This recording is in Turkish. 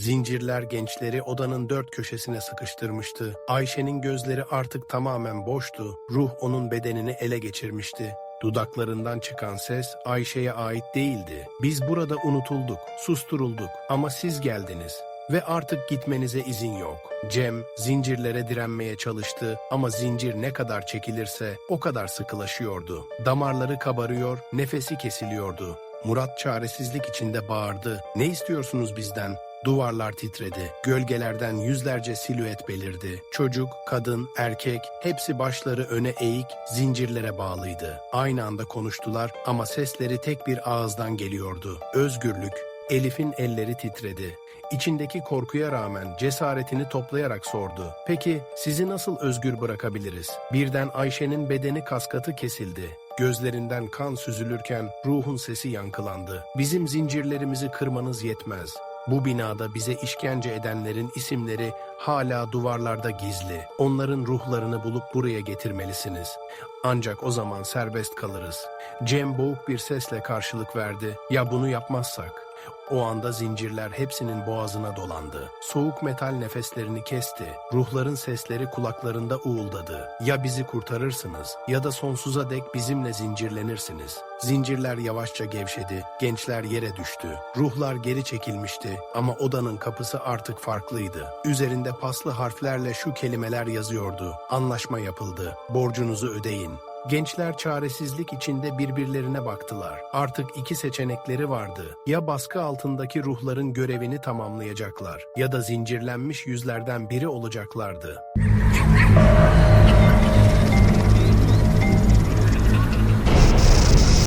Zincirler gençleri odanın dört köşesine sıkıştırmıştı. Ayşe'nin gözleri artık tamamen boştu. Ruh onun bedenini ele geçirmişti. Dudaklarından çıkan ses Ayşe'ye ait değildi. Biz burada unutulduk, susturulduk ama siz geldiniz ve artık gitmenize izin yok. Cem zincirlere direnmeye çalıştı ama zincir ne kadar çekilirse o kadar sıkılaşıyordu. Damarları kabarıyor, nefesi kesiliyordu. Murat çaresizlik içinde bağırdı. Ne istiyorsunuz bizden? Duvarlar titredi. Gölgelerden yüzlerce silüet belirdi. Çocuk, kadın, erkek hepsi başları öne eğik, zincirlere bağlıydı. Aynı anda konuştular ama sesleri tek bir ağızdan geliyordu. Özgürlük. Elif'in elleri titredi. İçindeki korkuya rağmen cesaretini toplayarak sordu. Peki sizi nasıl özgür bırakabiliriz? Birden Ayşe'nin bedeni kaskatı kesildi. Gözlerinden kan süzülürken ruhun sesi yankılandı. Bizim zincirlerimizi kırmanız yetmez. Bu binada bize işkence edenlerin isimleri hala duvarlarda gizli. Onların ruhlarını bulup buraya getirmelisiniz. Ancak o zaman serbest kalırız. Cem boğuk bir sesle karşılık verdi. Ya bunu yapmazsak? O anda zincirler hepsinin boğazına dolandı. Soğuk metal nefeslerini kesti. Ruhların sesleri kulaklarında uğuldadı. Ya bizi kurtarırsınız ya da sonsuza dek bizimle zincirlenirsiniz. Zincirler yavaşça gevşedi. Gençler yere düştü. Ruhlar geri çekilmişti ama odanın kapısı artık farklıydı. Üzerinde paslı harflerle şu kelimeler yazıyordu. Anlaşma yapıldı. Borcunuzu ödeyin. Gençler çaresizlik içinde birbirlerine baktılar. Artık iki seçenekleri vardı. Ya baskı altındaki ruhların görevini tamamlayacaklar ya da zincirlenmiş yüzlerden biri olacaklardı.